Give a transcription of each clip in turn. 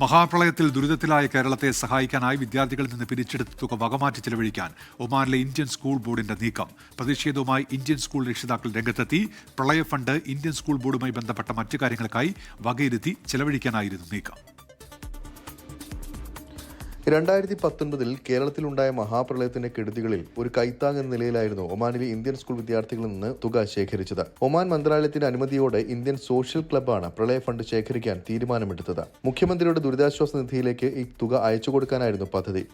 മഹാപ്രളയത്തിൽ ദുരിതത്തിലായ കേരളത്തെ സഹായിക്കാനായി വിദ്യാർത്ഥികളിൽ നിന്ന് പിരിച്ചെടുത്ത തുക വകമാറ്റി ചെലവഴിക്കാൻ ഒമാനിലെ ഇന്ത്യൻ സ്കൂൾ ബോർഡിന്റെ നീക്കം. പ്രതിഷേധവുമായി ഇന്ത്യൻ സ്കൂൾ രക്ഷിതാക്കൾ രംഗത്തെത്തി. പ്രളയ ഫണ്ട് ഇന്ത്യൻ സ്കൂൾ ബോർഡുമായി ബന്ധപ്പെട്ട മറ്റു കാര്യങ്ങൾക്കായി വകയിരുത്തി ചെലവഴിക്കാനായിരുന്നു നീക്കം. രണ്ടായിരത്തി പത്തൊൻപതിൽ കേരളത്തിലുണ്ടായ മഹാപ്രളയത്തിന്റെ കെടുതികളിൽ ഒരു കൈത്താങ് എന്ന നിലയിലായിരുന്നു ഒമാനിലെ ഇന്ത്യൻ സ്കൂൾ വിദ്യാർത്ഥികളിൽ നിന്ന് തുക ശേഖരിച്ചത്. ഒമാൻ മന്ത്രാലയത്തിന്റെ അനുമതിയോടെ ഇന്ത്യൻ സോഷ്യൽ ക്ലബ്ബാണ് പ്രളയ ഫണ്ട് ശേഖരിക്കാൻ തീരുമാനമെടുത്തത്. മുഖ്യമന്ത്രിയുടെ ദുരിതാശ്വാസ നിധിയിലേക്ക് ഈ തുക അയച്ചു കൊടുക്കാനായിരുന്നു പദ്ധതി.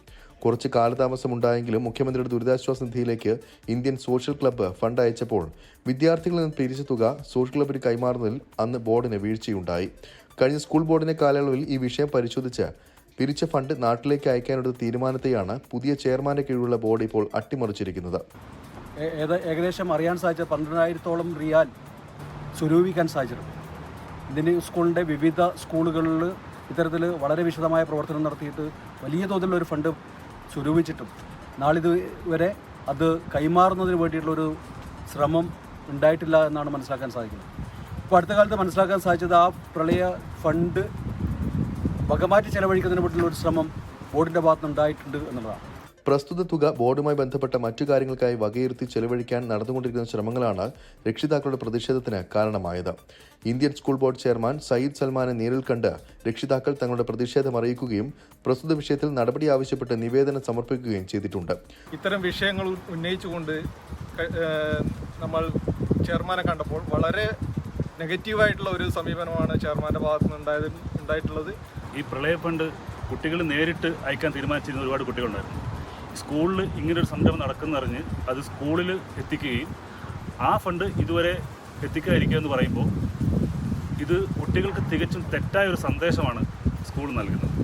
കുറച്ച് കാലതാമസമുണ്ടായെങ്കിലും മുഖ്യമന്ത്രിയുടെ ദുരിതാശ്വാസ നിധിയിലേക്ക് ഇന്ത്യൻ സോഷ്യൽ ക്ലബ്ബ് ഫണ്ട് അയച്ചപ്പോൾ വിദ്യാർത്ഥികളിൽ നിന്ന് പിരിച്ച തുക സോഷ്യൽ ക്ലബ്ബിന് കൈമാറുന്നതിൽ അന്ന് ബോർഡിന് വീഴ്ചയുണ്ടായി. കഴിഞ്ഞ സ്കൂൾ ബോർഡിന്റെ കാലയളവിൽ ഈ വിഷയം പരിശോധിച്ച് പിരിച്ച ഫണ്ട് നാട്ടിലേക്ക് അയക്കാനെടുത്ത തീരുമാനത്തെയാണ് പുതിയ ചെയർമാന്റെ കീഴിലുള്ള ബോർഡ് ഇപ്പോൾ അട്ടിമറിച്ചിരിക്കുന്നത്. ഏകദേശം അറിയാൻ സാധിച്ച പന്ത്രണ്ടായിരത്തോളം റിയാൽ സ്വരൂപിക്കാൻ സാധിച്ചിട്ടുണ്ട്. ഇതിന് സ്കൂളിന്റെ വിവിധ സ്കൂളുകളിൽ ഇത്തരത്തിൽ വളരെ വിശദമായ പ്രവർത്തനം നടത്തിയിട്ട് വലിയ തോതിലുള്ള ഒരു ഫണ്ട് സ്വരൂപിച്ചിട്ടും നാളിത് വരെ അത് കൈമാറുന്നതിന് വേണ്ടിയിട്ടുള്ളൊരു ശ്രമം ഉണ്ടായിട്ടില്ല എന്നാണ് മനസ്സിലാക്കാൻ സാധിക്കുന്നത്. ഇപ്പോൾ അടുത്ത കാലത്ത് മനസ്സിലാക്കാൻ സാധിച്ചത് ആ പ്രളയ ഫണ്ട് വകമാറ്റി ചെലവഴിക്കുന്നതിന് വേണ്ടിയുള്ള ഒരു ശ്രമം ബോർഡിന്റെ ഉണ്ടായിട്ടുണ്ട് എന്നുള്ളതാണ്. പ്രസ്തുത തുക ബോർഡുമായി ബന്ധപ്പെട്ട മറ്റു കാര്യങ്ങൾക്കായി വകയിരുത്തി ചെലവഴിക്കാൻ നടന്നുകൊണ്ടിരിക്കുന്ന ശ്രമങ്ങളാണ് രക്ഷിതാക്കളുടെ പ്രതിഷേധത്തിന് കാരണമായത്. Indian school board chairman Syed സൽമാനെ നേരിൽ കണ്ട് രക്ഷിതാക്കൾ തങ്ങളുടെ പ്രതിഷേധം അറിയിക്കുകയും പ്രസ്തുത വിഷയത്തിൽ നടപടി ആവശ്യപ്പെട്ട് നിവേദനം സമർപ്പിക്കുകയും ചെയ്തിട്ടുണ്ട്. ഇത്തരം വിഷയങ്ങൾ ഉന്നയിച്ചുകൊണ്ട് നമ്മൾ ചെയർമാനെ കണ്ടപ്പോൾ വളരെ നെഗറ്റീവായിട്ടുള്ള ഒരു സമീപനമാണ് ചെയർമാന്റെ ഭാഗത്തുനിന്ന് ഉണ്ടായത് ഉണ്ടായിട്ടുള്ളത്. ഈ പ്രളയ ഫണ്ട് കുട്ടികൾ നേരിട്ട് അയക്കാൻ തീരുമാനിച്ചിരുന്ന ഒരുപാട് കുട്ടികളുണ്ടായിരുന്നു. സ്കൂളിൽ ഇങ്ങനൊരു സംരംഭം നടക്കുന്നറിഞ്ഞ് അത് സ്കൂളിൽ എത്തിക്കുകയും ആ ഫണ്ട് ഇതുവരെ എത്തിക്കാതിരിക്കുക എന്ന് പറയുമ്പോൾ ഇത് കുട്ടികൾക്ക് തികച്ചും തെറ്റായ ഒരു സന്ദേശമാണ് സ്കൂൾ നൽകുന്നത്.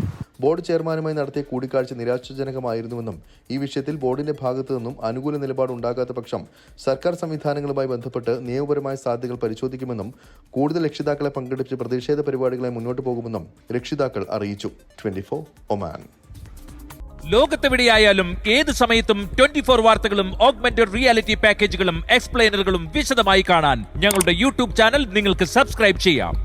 ബോർഡ് ചെയർമാനുമായി നടത്തിയ കൂടിക്കാഴ്ച നിരാശാജനകമായിരുന്നുവെന്നും ഈ വിഷയത്തിൽ ബോർഡിന്റെ ഭാഗത്തു നിന്നും അനുകൂല നിലപാട് ഉണ്ടാകാത്ത പക്ഷം സർക്കാർ സംവിധാനങ്ങളുമായി ബന്ധപ്പെട്ട് നിയമപരമായ സാധ്യതകൾ പരിശോധിക്കുമെന്നും കൂടുതൽ രക്ഷിതാക്കളെ പങ്കെടുപ്പിച്ച് പ്രതിഷേധ പരിപാടികളെ മുന്നോട്ട് പോകുമെന്നും രക്ഷിതാക്കൾ അറിയിച്ചു. Twenty Oman. ലോകത്തെവിടെയായാലും ഏത് സമയത്തും ട്വന്റി ഫോർ വാർത്തകളും ഓഗ്മെന്റഡ് റിയാലിറ്റി പാക്കേജുകളും എക്സ്പ്ലെയിനറുകളും വിശദമായി കാണാൻ ഞങ്ങളുടെ യൂട്യൂബ് ചാനൽ നിങ്ങൾക്ക് സബ്സ്ക്രൈബ് ചെയ്യാം.